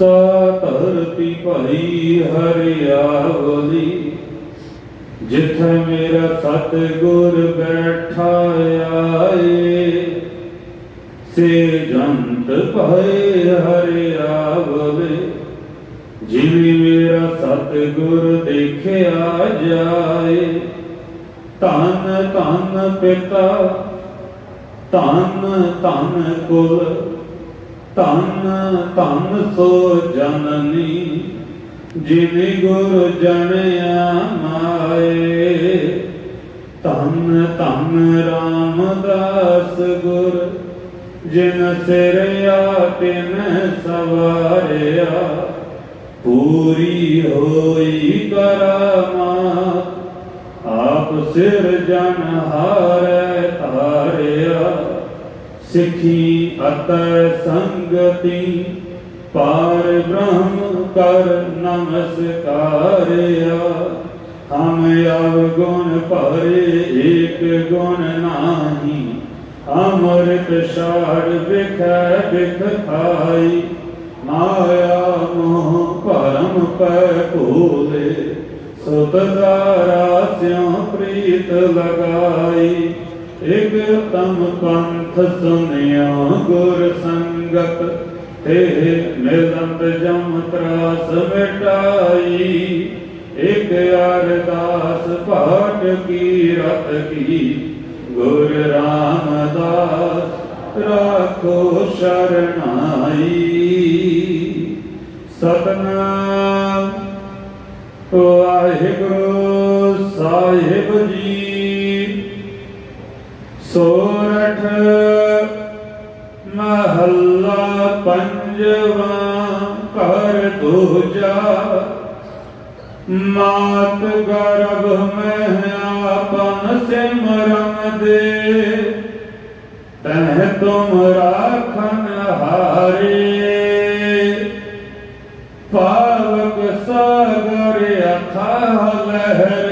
ਸਾ ਧਰਤੀ ਭਈ ਹਰਿਆਵਲੀ, ਜਿੱਥੇ ਮੇਰਾ ਸਤਿਗੁਰ ਬੈਠਾ ਆਏ। ਸੇ ਜੰਤ ਭਏ ਹਰਿਆਵਲੀ, ਜਿਵੇਂ ਮੇਰਾ ਸਤਿਗੁਰ ਦੇਖਿਆ ਜਾਏ। ਧਨ ਧਨ ਪਿਤਾ, ਧਨ ਧਨ ਕੁਲ ਧੰਨ ਧੰਨ ਸੋ ਜਨਨੀ, ਜਿਨੇ ਗੁਰ ਜਣਿਆ ਮਾਏ। ਧੰਨ ਧੰਨ ਰਾਮਦਾਸ ਗੁਰ, ਜਿਨ ਸਿਰਿਆ ਤਿਨ ਸਵਾਰਿਆ। ਪੂਰੀ ਹੋਈ ਕਰਾਮਾਤ ਆਪ ਸਿਰ ਜਨ ਹਾਰੈ ਧਾਰਿਆ। ਸਿੱਖੀ ਅਤ ਸੰਗਤੀ, ਪਾਰ ਬ੍ਰਹਮ ਕਰ ਨਮਸਕਾਰਿਆ। ਹਮ ਅਵ ਗੁਣ ਭਰੇ, ਏਕ ਗੁਣ ਨਾਹੀ। ਅਮਰਤ ਛਾੜ ਵਿਖੈ ਵਿਖ ਖਾਈ। ਮਾਇਆ ਮੋਹ ਭਰਮ ਪੈ ਭੋਲੇ। ਸੁਤਦਾਰਾ ਸਿਉ ਪ੍ਰੀਤ ਲਗਾਈ। ਇਕ ਤਮ ਪੰਥ ਸੁਨਿਆ ਗੁਰ ਸੰਗਤ ਤੇ ਮਿਲੰਦ ਜਮ ਤਰਾਸ ਮਿਟਾਈ। ਇਕ ਅਰਦਾਸ ਪਾਠ ਕੀ ਰਤ ਕੀ, ਗੁਰ ਰਾਮਦਾਸ ਰਾਖੋ ਸ਼ਰਨਾਈ। ਸਤਨਾਮ, ਵਾਹਿਗੁਰੂ ਸਾਹਿਬ ਜੀ। ਸੋਰਠ ਮਹੱਲਾ ਪੰਜਵਾ ਘਰ ਦੂਜਾ। ਮਾਤ ਗਰਭ ਮੈਂ ਆਪਨ ਸਿਮਰਨ ਦੇ। ਤਹ ਤੁਮ ਰਾਖਨ ਹਾਰੇ। ਪਾਵਕ ਸਾਗਰ ਅਥਾਹ ਲਹਿਰ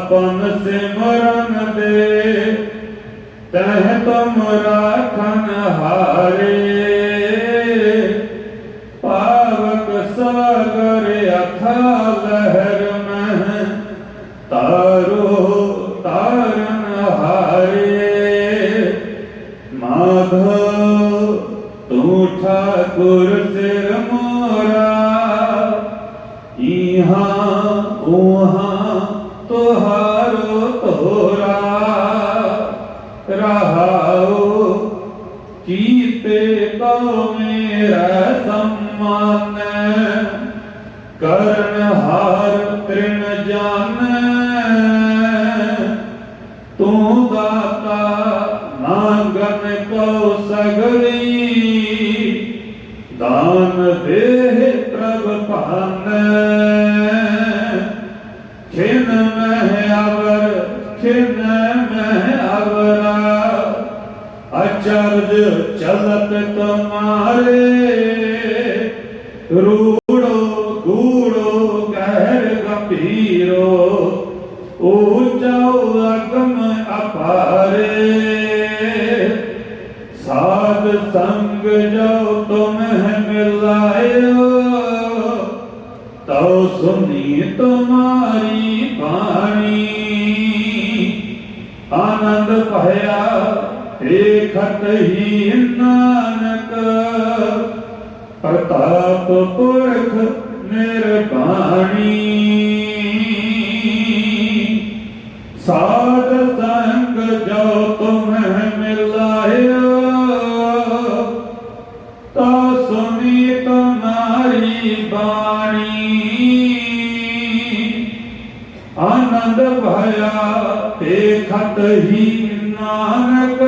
ਆਪਨ ਸਿਮਰਨ ਦੇ, ਤਹ ਤੁਮ ਰਾਖਨ ਹਾਰੇ। ਪਾਵਕ ਸਾਗਰ ਅਥਾ ਲਹਿਰ ਮਹਿ, ਤਾਰੋ ਤਾਰਨ ਹਾਰੇ। ਮਾਧੋ ਤੂੰ ਠਾਕੁਰ ਸਿਰ ਮੋਰਾ ਇਹਾਂ ਉਹਾਂ ਤੁਹਾਰੋ ਸੰਮਾਨ ਕਰਨ ਹਾਰ ਤ੍ਰਿਣ ਜਾਣੈ। ਤੂੰ ਦਾਤਾ ਮੰਗਨ ਕੋ ਸਗਲੀ, ਦਾਨ ਦੇ ਪ੍ਰਭ ਭਾਨੈ। ਖਿਨ ਮਹਿ ਅਵਰ, ਖਿਨ ਮਹਿ ਅਵਰਾ, ਅਚਰਜ ਚਲਤ ਤੁਮਾਰੇ। ਸਾਧ ਸੰਗ ਜੋ ਤੁਮਹਿ ਮਿਲਾਇਓ, ਤਉ ਸੁਨੀ ਤੁਮਾਰੀ ਬਾਣੀ। ਆਨੰਦ ਭਇਆ ਏਖਤ ਹੀ ਨਾਨਕ, ਪ੍ਰਤਾਪ ਪੁਰਖ ਨਿਰਬਾਣੀ। ਸਾਧ ਬਾਣੀ ਆਨੰਦ ਭਇਆ ਖਤ ਹੀ ਨਾਨਕ।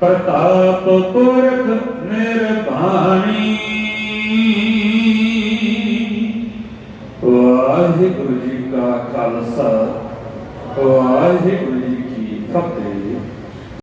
ਪ੍ਰਤਾਪ ਪੁਰਖ ਨਿਰਭਾਣੀ